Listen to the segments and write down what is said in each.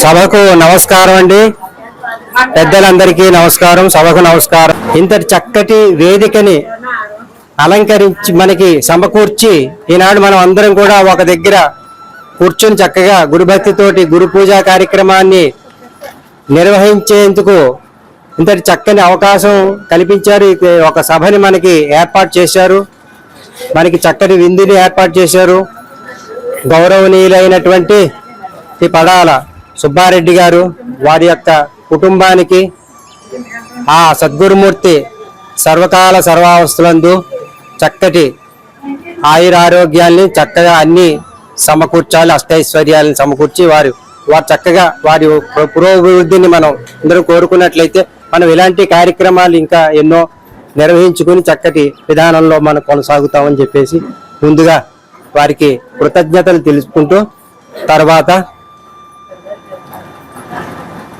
సభకు నమస్కారం అండి. పెద్దలందరికీ నమస్కారం సభకు నమస్కారం. ఇంతటి చక్కటి వేదికని అలంకరించి మనకి సమకూర్చి ఈనాడు మనం అందరం కూడా ఒక దగ్గర కూర్చొని చక్కగా గురుభక్తితోటి గురు పూజా కార్యక్రమాన్ని నిర్వహించేందుకు ఇంతటి చక్కని అవకాశం కల్పించారు. ఒక సభని మనకి ఏర్పాటు చేశారు. మనకి చక్కటి విందుని ఏర్పాటు చేశారు. గౌరవనీయులైనటువంటి ఈ పడాల సుబ్బారెడ్డి గారు వారి యొక్క కుటుంబానికి ఆ సద్గురుమూర్తి సర్వకాల సర్వావస్థలందు చక్కటి ఆయురారోగ్యాల్ని చక్కగా అన్ని సమకూర్చాలి అష్టైశ్వర్యాలను సమకూర్చి వారు వారు చక్కగా వారి పురోభివృద్ధిని మనం అందరూ కోరుకున్నట్లయితే మనం ఇలాంటి కార్యక్రమాలు ఇంకా ఎన్నో నిర్వహించుకుని చక్కటి విధానంలో మనం కొనసాగుతామని చెప్పేసి ముందుగా వారికి కృతజ్ఞతలు తెలుసుకుంటూ తర్వాత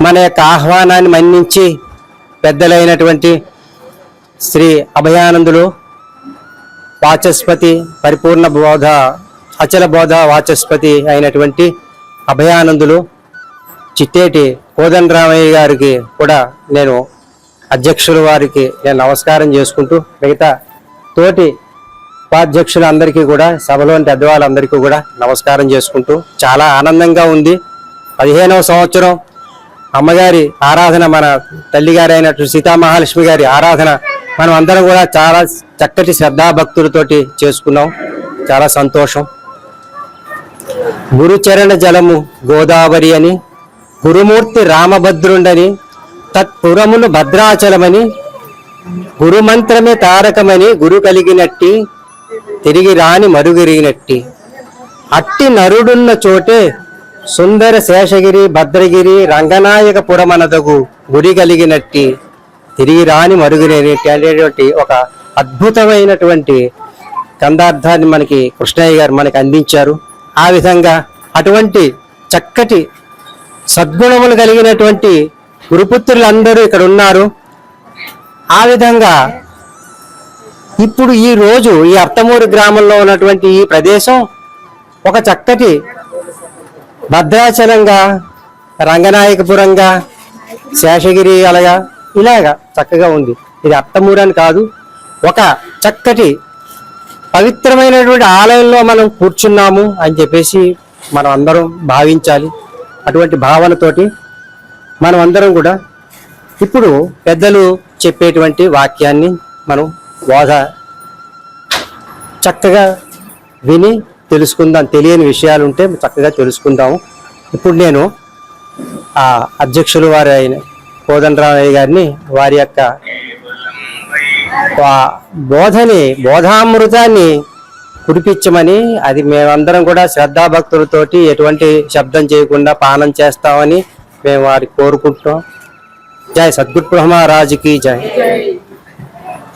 మన యొక్క ఆహ్వానాన్ని మన్నించి పెద్దలైనటువంటి శ్రీ అభయానందులు వాచస్పతి పరిపూర్ణ బోధ అచల బోధ వాచస్పతి అయినటువంటి అభయానందులు చిట్టేటి కోదండరామయ్య గారికి కూడా నేను అధ్యక్షుల వారికి నేను నమస్కారం చేసుకుంటూ మిగతా తోటి ఉపాధ్యక్షులందరికీ కూడా సభలోని పెద్దవాళ్ళందరికీ కూడా నమస్కారం చేసుకుంటూ చాలా ఆనందంగా ఉంది. పదిహేనవ సంవత్సరం అమ్మగారి ఆరాధన మన తల్లి గారి అయినటువంటి సీతామహాలక్ష్మి గారి ఆరాధన మనం అందరం కూడా చాలా చక్కటి శ్రద్ధాభక్తులతోటి చేసుకున్నాం. చాలా సంతోషం. గురుచరణ జలము గోదావరి అని గురుమూర్తి రామభద్రుండని తత్పురమును భద్రాచలమని గురుమంత్రమే తారకమని గురు కలిగినట్టి తిరిగి రాని మరుగిరిగినట్టి అట్టి నరుడున్న చోటే సుందర శేషగిరి భద్రగిరి రంగనాయకపురమనదగు గురి కలిగినట్టి తిరిగి రాని మరుగునేటి అనేటువంటి ఒక అద్భుతమైనటువంటి గంధార్థాన్ని మనకి కృష్ణయ్య గారు మనకి అందించారు. ఆ విధంగా అటువంటి చక్కటి సద్గుణములు కలిగినటువంటి గురుపుత్రులందరూ ఇక్కడ ఉన్నారు. ఆ విధంగా ఇప్పుడు ఈ రోజు ఈ అర్తమూరు గ్రామంలో ఉన్నటువంటి ఈ ప్రదేశం ఒక చక్కటి భద్రాచలంగా రంగనాయకపురంగా శేషగిరి అలాగా ఇలాగా చక్కగా ఉంది. ఇది అత్తమూడని అని కాదు ఒక చక్కటి పవిత్రమైనటువంటి ఆలయంలో మనం కూర్చున్నాము అని చెప్పేసి మనం అందరం భావించాలి. అటువంటి భావనతోటి మనం అందరం కూడా ఇప్పుడు పెద్దలు చెప్పేటువంటి వాక్యాన్ని మనం బోధ చక్కగా విని తెలుసుకుందాం తెలియని విషయాలు ఉంటే చక్కగా తెలుసుకుందాము. ఇప్పుడు నేను ఆ అధ్యక్షులు వారి అయిన కోదండరామయ్య గారిని వారి యొక్క బోధని బోధామృతాన్ని కురిపించమని అది మేమందరం కూడా శ్రద్ధాభక్తులతోటి ఎటువంటి శబ్దం చేయకుండా పానం చేస్తామని మేము వారికి కోరుకుంటున్నాం. జై సద్గురు బ్రహ్మరాజుకి జై.